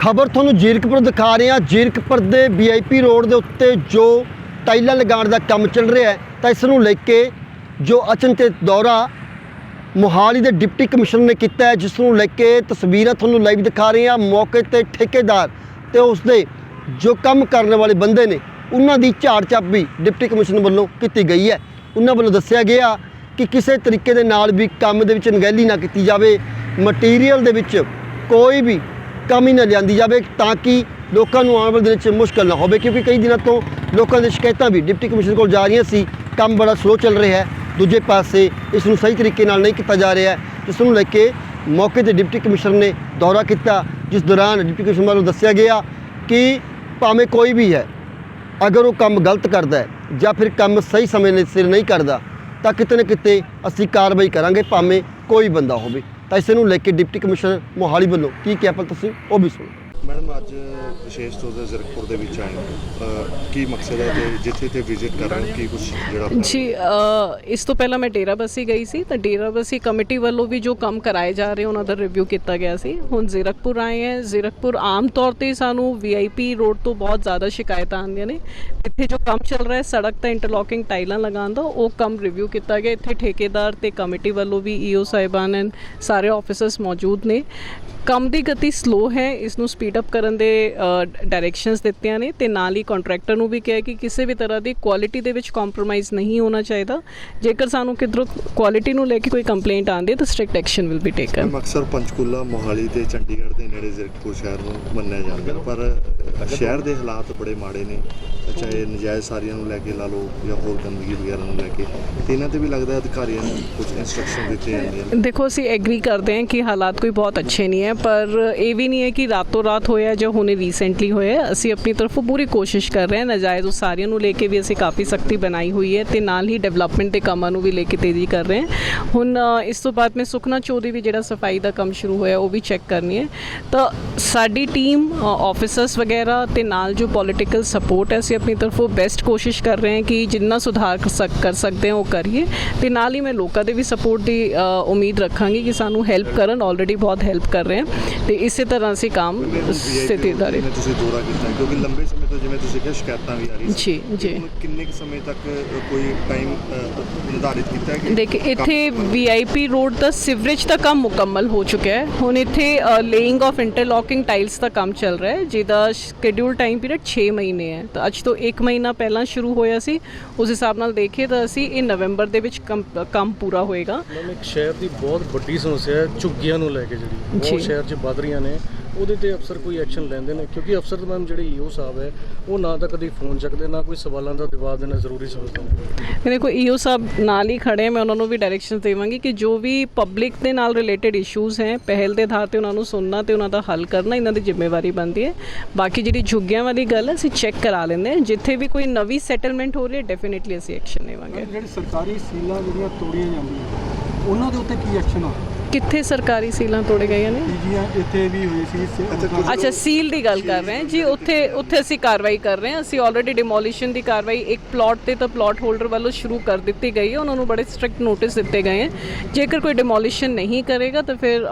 ਖਬਰ ਤੁਹਾਨੂੰ ਜੀਰਕਪੁਰ ਦਿਖਾ ਰਹੇ ਹਾਂ। ਜੀਰਕਪੁਰ ਦੇ ਵੀਆਈਪੀ ਰੋਡ ਦੇ ਉੱਤੇ ਜੋ ਟਾਈਲਾਂ ਲਗਾਉਣ ਦਾ ਕੰਮ ਚੱਲ ਰਿਹਾ ਹੈ, ਤਾਂ ਇਸ ਨੂੰ ਲੈ ਕੇ ਜੋ ਅਚਨਚੇਤ ਦੌਰਾ ਮੋਹਾਲੀ ਦੇ ਡਿਪਟੀ ਕਮਿਸ਼ਨਰ ਨੇ ਕੀਤਾ ਹੈ, ਜਿਸ ਨੂੰ ਲੈ ਕੇ ਤਸਵੀਰਾਂ ਤੁਹਾਨੂੰ ਲਾਈਵ ਦਿਖਾ ਰਹੇ ਹਾਂ। ਮੌਕੇ ਤੇ ਠੇਕੇਦਾਰ ਤੇ ਉਸਦੇ ਜੋ ਕੰਮ ਕਰਨ ਵਾਲੇ ਬੰਦੇ ਨੇ, ਉਹਨਾਂ ਦੀ ਝਾੜ ਚੱਪ ਵੀ ਡਿਪਟੀ ਕਮਿਸ਼ਨਰ ਵੱਲੋਂ ਕੀਤੀ ਗਈ ਹੈ। ਉਹਨਾਂ ਵੱਲੋਂ ਦੱਸਿਆ ਗਿਆ ਕਿ ਕਿਸੇ ਤਰੀਕੇ ਦੇ ਨਾਲ ਵੀ ਕੰਮ ਦੇ ਵਿੱਚ ਨਗਹਿਲੀ ਨਾ ਕੀਤੀ ਜਾਵੇ। ਮਟੀਰੀਅਲ ਦੇ ਵਿੱਚ ਕੋਈ ਵੀ ਕਮੀ ਨਾ ਲਿਆਂਦੀ ਜਾਵੇ ਤਾਂ ਕਿ ਲੋਕਾਂ ਨੂੰ ਆਉਣ ਵਾਲੇ ਦਿਨ 'ਚ ਮੁਸ਼ਕਲ ਨਾ ਹੋਵੇ, ਕਿਉਂਕਿ ਕਈ ਦਿਨਾਂ ਤੋਂ ਲੋਕਾਂ ਦੀ ਸ਼ਿਕਾਇਤਾਂ ਵੀ ਡਿਪਟੀ ਕਮਿਸ਼ਨਰ ਕੋਲ ਜਾ ਰਹੀਆਂ ਸੀ। ਕੰਮ ਬੜਾ ਸਲੋ ਚੱਲ ਰਿਹਾ ਹੈ। ਦੂਜੇ ਪਾਸੇ ਇਸ ਨੂੰ ਸਹੀ ਤਰੀਕੇ ਨਾਲ ਨਹੀਂ ਕੀਤਾ ਜਾ ਰਿਹਾ ਇਸ ਨੂੰ ਲੈ ਕੇ ਮੌਕੇ ਤੇ ਡਿਪਟੀ ਕਮਿਸ਼ਨਰ ਨੇ ਦੌਰਾ ਕੀਤਾ, ਜਿਸ ਦੌਰਾਨ ਡਿਪਟੀ ਕਮਿਸ਼ਨਰ ਵੱਲੋਂ ਦੱਸਿਆ ਗਿਆ ਕਿ ਭਾਵੇਂ ਕੋਈ ਵੀ ਹੈ, ਅਗਰ ਉਹ ਕੰਮ ਗਲਤ ਕਰਦਾ ਹੈ ਜਾਂ ਫਿਰ ਕੰਮ ਸਹੀ ਸਮੇਂ ਦੇ ਸਿਰ ਨਹੀਂ ਕਰਦਾ, ਤਾਂ ਕਿਤੇ ਨਾ ਕਿਤੇ ਅਸੀਂ ਕਾਰਵਾਈ ਕਰਾਂਗੇ, ਭਾਵੇਂ ਕੋਈ ਬੰਦਾ ਹੋਵੇ। ਤਾਂ ਇਸ ਨੂੰ ਲੈ ਕੇ ਡਿਪਟੀ ਕਮਿਸ਼ਨਰ ਮੋਹਾਲੀ ਵੱਲੋਂ ਕੀ ਕਿਹਾ ਪਰ ਤੁਸੀਂ ਉਹ ਵੀ ਸੁਣੋ। ਮੈਡਮ, ਅੱਜ ਵਿਸ਼ੇਸ਼ ਤੌਰ ਤੇ ਜ਼ਰਕਪੁਰ ਦੇ ਵਿੱਚ ਆਏ ਕੀ ਮਕਸਦ ਹੈ ਤੇ ਜਿੱਥੇ ਤੇ ਵਿਜ਼ਿਟ ਕਰ ਕੀ ਕੁਝ ਜਿਹੜਾ ਜੀ ਇਸ ਤੋਂ ਪਹਿਲਾਂ ਮੈਂ ਡੇਰਾ ਬੱਸੀ ਗਈ ਸੀ, ਤਾਂ ਡੇਰਾ ਬੱਸੀ ਕਮੇਟੀ ਵੱਲੋਂ ਵੀ ਜੋ ਕੰਮ ਕਰਾਏ ਜਾ ਰਹੇ, ਉਹਨਾਂ ਦਾ ਰਿਵਿਊ ਕੀਤਾ ਗਿਆ ਸੀ। ਹੁਣ ਜ਼ੀਰਕਪੁਰ ਆਏ ਹੈ। ਜ਼ੀਰਕਪੁਰ ਆਮ ਤੌਰ ਤੇ ਸਾਨੂੰ ਵੀਆਈਪੀ ਰੋਡ ਤੋਂ ਬਹੁਤ ਜ਼ਿਆਦਾ ਸ਼ਿਕਾਇਤਾਂ ਆਉਂਦੀਆਂ ਨੇ। ਇੱਥੇ ਜੋ ਕੰਮ ਚੱਲ ਰਿਹਾ ਹੈ, ਸੜਕ ਤੇ ਇੰਟਰਲੋਕਿੰਗ ਟਾਈਲਾਂ ਲਗਾਉਣ ਦਾ, ਉਹ ਕੰਮ ਰਿਵਿਊ ਕੀਤਾ ਗਿਆ। ਇੱਥੇ ਠੇਕੇਦਾਰ ਤੇ ਕਮੇਟੀ ਵੱਲੋਂ ਵੀ ਈਓ ਸਾਹਿਬਾਨ ਐਂਡ ਸਾਰੇ ਆਫੀਸਰਸ ਮੌਜੂਦ ਨੇ। ਕੰਮ ਦੀ ਗਤੀ ਸਲੋ ਹੈ, ਇਸ ਨੂੰ ਸਪੀਡ ਅਪ ਕਰਨ ਦੇ ਡਾਇਰੈਕਸ਼ਨਸ ਦਿੱਤੀਆਂ ਨੇ ਤੇ ਨਾਲ ਹੀ ਕੰਟਰੈਕਟਰ ਨੂੰ ਵੀ ਕਿਹਾ ਕਿ ਕਿਸੇ ਵੀ ਤਰ੍ਹਾਂ ਦੀ ਕੁਆਲਿਟੀ ਦੇ ਵਿੱਚ ਕੰਪਰੋਮਾਈਜ਼ ਨਹੀਂ ਹੋਣਾ ਚਾਹੀਦਾ। ਜੇਕਰ ਸਾਨੂੰ ਕਿਧਰੋਂ ਕੁਆਲਿਟੀ ਨੂੰ ਲੈ ਕੇ ਕੋਈ ਕੰਪਲੇਂਟ ਆਉਂਦੀ ਹੈ ਤਾਂ strict action will be taken ਅਕਸਰ ਪੰਚਕੂਲਾ ਮੋਹਾਲੀ ਤੇ ਚੰਡੀਗੜ੍ਹ ਦੇ ਨੇੜੇ ਜ਼ਰਕਪੁਰ ਸ਼ਹਿਰ ਨੂੰ ਮੰਨਿਆ ਜਾਂਦਾ ਹੈ, ਪਰ ਸ਼ਹਿਰ ਦੇ ਹਾਲਾਤ ਬੜੇ ਮਾੜੇ ਨੇ ਚਾਹੇ ਨਜਾਇਜ਼ ਸਾਰੀਆਂ ਨੂੰ ਲੈ ਕੇ ਲਾ ਲਓ ਜਾਂ ਹੋਰ ਗੰਦਗੀ ਵਗੈਰਾ ਨੂੰ ਲੈ ਕੇ ਤੇ ਇਹਨਾਂ ਤੇ ਵੀ ਲੱਗਦਾ ਹੈ ਅਧਿਕਾਰੀਆਂ ਨੂੰ ਕੁਝ ਇਨਸਟਰਕਸ਼ਨ ਦਿੱਤੇ ਜਾਂਦੀਆਂ ਨੇ। ਦੇਖੋ ਅਸੀਂ ਐਗਰੀ ਕਰਦੇ ਹਾਂ ਕਿ ਹਾਲਾਤ ਕੋਈ ਬਹੁਤ ਅੱਛੇ ਨਹੀਂ ਹੈ ਪਰ ਇਹ ਵੀ ਨਹੀਂ ਹੈ ਕਿ ਰਾਤੋਂ ਰਾਤ ਹੋਇਆ ਜਾਂ ਹੁਣੇ ਰੀਸੈਂਟਲੀ ਹੋਇਆ ਅਸੀਂ ਆਪਣੀ ਤਰਫੋਂ ਪੂਰੀ ਕੋਸ਼ਿਸ਼ ਕਰ ਰਹੇ ਹਾਂ, ਨਜਾਇਜ਼ ਉਸਾਰੀਆਂ ਨੂੰ ਲੈ ਕੇ ਵੀ ਅਸੀਂ ਕਾਫੀ ਸਖਤੀ ਬਣਾਈ ਹੋਈ ਹੈ ਤੇ ਨਾਲ ਹੀ ਡਿਵੈਲਪਮੈਂਟ ਦੇ ਕੰਮਾਂ ਨੂੰ ਵੀ ਲੈ ਕੇ ਤੇਜ਼ੀ ਕਰ ਰਹੇ ਹਾਂ। ਹੁਣ ਇਸ ਤੋਂ ਬਾਅਦ ਮੈਂ ਸੁਖਨਾ ਚੌਧਰੀ ਵੀ ਜਿਹੜਾ ਸਫ਼ਾਈ ਦਾ ਕੰਮ ਸ਼ੁਰੂ ਹੋਇਆ, ਉਹ ਵੀ ਚੈੱਕ ਕਰਨੀ ਹੈ। ਤਾਂ ਸਾਡੀ ਟੀਮ ਆਫੀਸਰਸ ਵਗੈਰਾ ਤੇ ਨਾਲ ਜੋ ਪੋਲੀਟੀਕਲ ਸਪੋਰਟ ਹੈ, ਅਸੀਂ ਆਪਣੀ ਤਰਫੋਂ ਬੈਸਟ ਕੋਸ਼ਿਸ਼ ਕਰ ਰਹੇ ਹਾਂ ਕਿ ਜਿੰਨਾ ਸੁਧਾਰ ਕਰ ਕਰ ਸਕਦੇ ਹਾਂ, ਉਹ ਕਰੀਏ। ਤੇ ਨਾਲ ਹੀ ਮੈਂ ਲੋਕਾਂ ਦੇ ਵੀ ਸਪੋਰਟ ਦੀ ਉਮੀਦ ਰੱਖਾਂਗੀ ਕਿ ਸਾਨੂੰ ਹੈਲਪ ਕਰਨ ਆਲਰੇਡੀ ਬਹੁਤ ਹੈਲਪ ਕਰ ਰਹੇ ਹਾਂ। ਤੇ ਇਸੇ ਤਰ੍ਹਾਂ ਅਸੀਂ ਕੰਮ ਸਥਿਤੀਦਾਰੀ ਜਿਵੇਂ ਤੁਸੀਂ ਦੌਰਾ ਕੀਤਾ? ਕਿਉਂਕਿ ਲੰਬੇ ਸਮੇਂ ਤੋਂ ਜਿਵੇਂ ਤੁਸੀਂ ਕਿਹਾ ਸ਼ਿਕਾਇਤਾਂ ਵੀ ਆ ਰਹੀਆਂ ਸੀ ਜੀ, ਜੀ। ਕਿੰਨੇ ਕੁ ਸਮੇਂ ਤੱਕ ਕੋਈ ਟਾਈਮ ਨਿਰਧਾਰਿਤ ਕੀਤਾ ਹੈ ਕਿ ਦੇਖ ਇੱਥੇ ਵੀਆਈਪੀ ਰੋਡ ਦਾ ਸਿਵਰੇਜ ਦਾ ਕੰਮ ਮੁਕੰਮਲ ਹੋ ਚੁੱਕਿਆ ਹੈ। ਹੁਣ ਇੱਥੇ ਲੇਇੰਗ ਆਫ ਇੰਟਰਲੋਕਿੰਗ ਟਾਈਲਸ ਦਾ ਕੰਮ ਚੱਲ ਰਿਹਾ ਹੈ ਜਿਹਦਾ ਸ਼ਡਿਊਲ ਟਾਈਮ ਪੀਰੀਅਡ 6 ਮਹੀਨੇ ਹੈ। ਤਾਂ ਅੱਜ ਤੋਂ 1 ਮਹੀਨਾ ਪਹਿਲਾਂ ਸ਼ੁਰੂ ਹੋਇਆ ਸੀ। ਉਸ ਹਿਸਾਬ ਨਾਲ ਦੇਖੀਏ ਤਾਂ ਅਸੀਂ ਇਹ ਨਵੰਬਰ ਦੇ ਵਿੱਚ ਕੰਮ ਪੂਰਾ ਹੋਏਗਾ। ਮੈਮ ਇੱਕ ਸ਼ਹਿਰ ਦੀ ਬਹੁਤ ਵੱਡੀ ਸਮੱਸਿਆ ਹੈ ਝੁੱਗੀਆਂ ਨੂੰ ਲੈ ਕੇ ਜਿਹੜੀ। ਬਹੁਤ ਸ਼ਹਿਰ 'ਚ ਵੱਧ ਰਹੀਆਂ ਨੇ। ਉਹਦੇ ਤੇ ਅਫਸਰ ਕੋਈ ਐਕਸ਼ਨ ਲੈਂਦੇ ਨੇ ਕਿਉਂਕਿ ਅਫਸਰ ਤਾਂ ਮੈਮ ਜਿਹੜੇ ਈਓ ਸਾਹਿਬ ਹੈ ਉਹ ਨਾ ਤਾਂ ਕਦੀ ਫੋਨ ਚੱਕਦੇ ਨਾ ਕੋਈ ਸਵਾਲਾਂ ਦਾ ਜਵਾਬ ਦੇਣਾ ਜ਼ਰੂਰੀ ਸਮਝਦੇ ਨੇ। ਦੇਖੋ ਈਓ ਸਾਹਿਬ ਨਾਲ ਹੀ ਖੜੇ ਹੈ ਮੈਂ ਉਹਨਾਂ ਨੂੰ ਵੀ ਡਾਇਰੈਕਸ਼ਨਸ ਦੇਵਾਂਗੀ ਕਿ ਜੋ ਵੀ ਪਬਲਿਕ ਦੇ ਨਾਲ ਰਿਲੇਟਡ ਇਸ਼ੂਜ਼ ਹੈ ਪਹਿਲ ਦੇ ਆਧਾਰ ਤੇ ਉਹਨਾਂ ਨੂੰ ਸੁਣਨਾ ਤੇ ਉਹਨਾਂ ਦਾ ਹੱਲ ਕਰਨਾ ਇਹਨਾਂ ਦੀ ਜ਼ਿੰਮੇਵਾਰੀ ਬਣਦੀ ਹੈ। ਬਾਕੀ ਜਿਹੜੀ ਝੁੱਗੀਆਂ ਵਾਲੀ ਗੱਲ ਹੈ ਅਸੀਂ ਚੈੱਕ ਕਰਾ ਲੈਂਦੇ ਹਾਂ। ਜਿੱਥੇ ਵੀ ਕੋਈ ਨਵੀਂ ਸੈਟਲਮੈਂਟ ਹੋ ਰਹੀ ਹੈ ਡੈਫੀਨਿਟਲੀ ਅਸੀਂ ਐਕਸ਼ਨ ਲਵਾਂਗੇ ਜਿਹੜੀ ਸਰਕਾਰੀ ਸੀਲਾਂ ਜਿਹੜੀਆਂ ਤੋੜੀਆਂ ਜਾਂਦੀਆਂ ਉਹਨਾਂ ਦੇ ਉੱਤੇ ਕੀ ਐਕਸ਼ਨ ਆ? ਕਿੱਥੇ ਸਰਕਾਰੀ ਸੀਲਾਂ ਤੋੜੇ ਗਈਆਂ ਨੇ? ਪੀਜੀਆਂ ਇੱਥੇ ਵੀ ਹੋਈ ਸੀ ਅੱਛਾ ਸੀਲ ਦੀ ਗੱਲ ਕਰ ਰਹੇ ਹਾਂ। ਜੀ ਉੱਥੇ ਉੱਥੇ ਅਸੀਂ ਕਾਰਵਾਈ ਕਰ ਰਹੇ ਹਾਂ। ਅਸੀਂ ਆਲਰੇਡੀ ਡਿਮੋਲੀਸ਼ਨ ਦੀ ਕਾਰਵਾਈ ਇੱਕ ਪਲਾਟ ਤੇ ਤਾਂ ਪਲਾਟ ਹੋਲਡਰ ਵੱਲੋਂ ਸ਼ੁਰੂ ਕਰ ਦਿੱਤੀ ਗਈ ਹੈ। ਉਹਨਾਂ ਨੂੰ ਬੜੇ ਸਟ੍ਰਿਕਟ ਨੋਟਿਸ ਦਿੱਤੇ ਗਏ ਹਨ। ਜੇਕਰ ਕੋਈ ਡਿਮੋਲੀਸ਼ਨ ਨਹੀਂ ਕਰੇਗਾ ਤਾਂ ਫਿਰ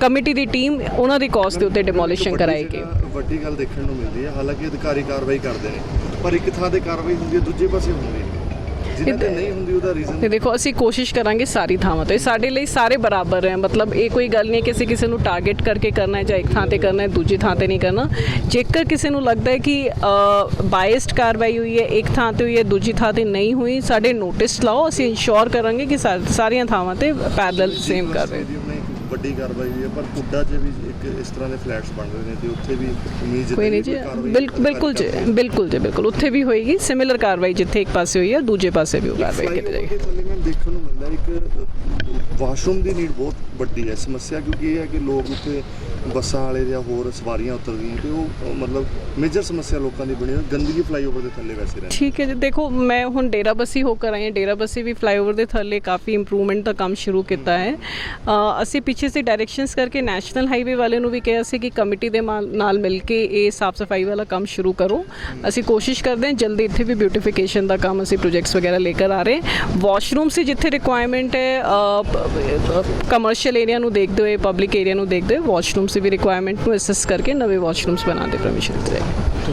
ਕਮੇਟੀ ਦੀ ਟੀਮ ਉਹਨਾਂ ਦੀ ਕਾਸਟ ਦੇ ਉੱਤੇ ਡਿਮੋਲੀਸ਼ਨ ਕਰਾਏਗੀ। ਵੱਡੀ ਗੱਲ ਦੇਖਣ ਨੂੰ ਮਿਲਦੀ ਹੈ ਹਾਲਾਂਕਿ ਅਧਿਕਾਰੀ ਕਾਰਵਾਈ ਕਰਦੇ ਨੇ ਪਰ ਇੱਕ ਥਾਂ ਤੇ ਕਾਰਵਾਈ ਹੁੰਦੀ ਹੈ ਦੂਜੇ ਪਾਸੇ ਹੁੰਦੀ ਨਹੀਂ ਜਿਹਨਾਂ ਨਹੀਂ ਹੁੰਦੀ ਉਹਦਾ ਰੀਜ਼ਨ ਤੇ ਦੇਖੋ, ਅਸੀਂ ਕੋਸ਼ਿਸ਼ ਕਰਾਂਗੇ ਸਾਰੀ ਥਾਵਾਂ ਤੇ। ਸਾਡੇ ਲਈ ਸਾਰੇ ਬਰਾਬਰ ਹੈ। ਮਤਲਬ ਇਹ ਕੋਈ ਗੱਲ ਨਹੀਂ ਕਿ ਅਸੀਂ ਕਿਸੇ ਨੂੰ ਟਾਰਗੇਟ ਕਰਕੇ ਕਰਨਾ ਹੈ ਜਾਂ ਇੱਕ ਥਾਂ ਤੇ ਕਰਨਾ ਹੈ, ਦੂਜੀ ਥਾਂ ਤੇ ਨਹੀਂ ਕਰਨਾ। ਜੇਕਰ ਕਿਸੇ ਨੂੰ ਲੱਗਦਾ ਹੈ ਕਿ ਬਾਇਸਡ ਕਾਰਵਾਈ ਹੋਈ ਹੈ, ਇੱਕ ਥਾਂ ਤੇ ਹੋਈ ਹੈ, ਦੂਜੀ ਥਾਂ ਤੇ ਨਹੀਂ ਹੋਈ, ਸਾਡੇ ਨੋਟਿਸ ਲਾਓ। ਅਸੀਂ ਇਨਸ਼ੋਰ ਕਰਾਂਗੇ ਕਿ ਸਾ- ਸਾਰੀਆਂ ਥਾਵਾਂ ਤੇ ਪੈਰਲਲ ਸੇਮ ਕਰ ਰਹੇ ਵੱਡੀ ਕਾਰਵਾਈ ਹੋਈ ਹੈ ਪਰ ਕੁੱਡਾ 'ਚ ਵੀ ਇੱਕ ਇਸ ਤਰ੍ਹਾਂ ਦੇ ਫਲੈਟਸ ਬਣ ਰਹੇ ਨੇ ਤੇ ਉੱਥੇ ਵੀ ਉਮੀਦ ਕੋਈ ਨਹੀਂ ਜੀ ਬਿਲ- ਬਿਲਕੁਲ ਜੀ ਬਿਲਕੁਲ ਜੀ ਬਿਲਕੁਲ। ਉੱਥੇ ਵੀ ਹੋਏਗੀ ਸਿਮਿਲਰ ਕਾਰਵਾਈ ਜਿੱਥੇ ਇੱਕ ਪਾਸੇ ਹੋਈ ਹੈ ਦੂਜੇ ਪਾਸੇ ਵੀ ਉਹ ਕਾਰਵਾਈ ਕੀਤੀ ਜਾਏਗੀ। ਥੱਲੇ ਮੈਂ ਦੇਖਣ ਨੂੰ ਮਿਲਦਾ ਇੱਕ ਵਾਸ਼ਰੂਮ ਦੀ ਨੀਡ ਬਹੁਤ ਵੱਡੀ ਹੈ ਸਮੱਸਿਆ ਕਿਉਂਕਿ ਇਹ ਹੈ ਕਿ ਲੋਕ ਉੱਥੇ ਬੱਸਾਂ ਵਾਲੇ ਜਾਂ ਹੋਰ ਸਵਾਰੀਆਂ ਉਤਰਦੀਆਂ ਤੇ ਉਹ ਮਤਲਬ ਮੇਜਰ ਸਮੱਸਿਆ ਲੋਕਾਂ ਦੀ ਬਣੀ ਹੋਈ ਗੰਦਗੀ ਫਲਾਈਓਵਰ ਦੇ ਥੱਲੇ ਵੈਸੇ ਰਹਿੰਦੀ। ਠੀਕ ਹੈ ਜੀ, ਦੇਖੋ ਮੈਂ ਹੁਣ ਡੇਰਾ ਬੱਸੀ ਹੋ ਕਰ ਆਈ ਹਾਂ, ਡੇਰਾ ਬੱਸੀ ਵੀ ਫਲਾਈਓਵਰ ਦੇ ਥੱਲੇ ਕਾਫੀ ਇੰਪਰੂਵਮੈਂਟ ਦਾ ਕੰਮ ਸ਼ੁਰੂ ਕੀਤਾ ਹੈ। ਅਸੀਂ ਪਿੱਛੇ ਸੇ ਡਾਇਰੈਕਸ਼ਨਸ ਕਰਕੇ ਨੈਸ਼ਨਲ ਹਾਈਵੇ ਵਾਲੇ ਨੂੰ ਵੀ ਕਿਹਾ ਸੀ ਕਿ ਕਮੇਟੀ ਦੇ ਮਾਲ- ਨਾਲ ਮਿਲ ਕੇ ਇਹ ਸਾਫ਼ ਸਫ਼ਾਈ ਵਾਲਾ ਕੰਮ ਸ਼ੁਰੂ ਕਰੋ। ਅਸੀਂ ਕੋਸ਼ਿਸ਼ ਕਰਦੇ ਹਾਂ ਜਲਦੀ ਇੱਥੇ ਵੀ ਬਿਊਟੀਫਿਕੇਸ਼ਨ ਦਾ ਕੰਮ ਅਸੀਂ ਪ੍ਰੋਜੈਕਟਸ ਵਗੈਰਾ ਲੈ ਕੇ ਆ ਰਹੇ। ਵਾਸ਼ਰੂਮ ਸੀ ਜਿੱਥੇ ਰਿਕੁਆਇਰਮੈਂਟ ਹੈ ਕਮਰਸ਼ੀਅਲ ਏਰੀਆ ਨੂੰ ਦੇਖਦੇ ਹੋਏ ਪਬਲਿਕ ਏਰੀਆ ਨੂੰ ਦੇਖਦੇ ਹੋਏ ਵਾਸ਼ਰੂਮਸ ਵੀ ਰਿਕੁਆਇਰਮੈਂਟ ਨੂੰ ਅਸੈਸ ਕਰਕੇ ਨਵੇਂ ਵਾਸ਼ਰੂਮਸ ਬਣਾਉਣ ਦੇ ਪਰਮਿਸ਼ਨ ਦਿੱਤੇ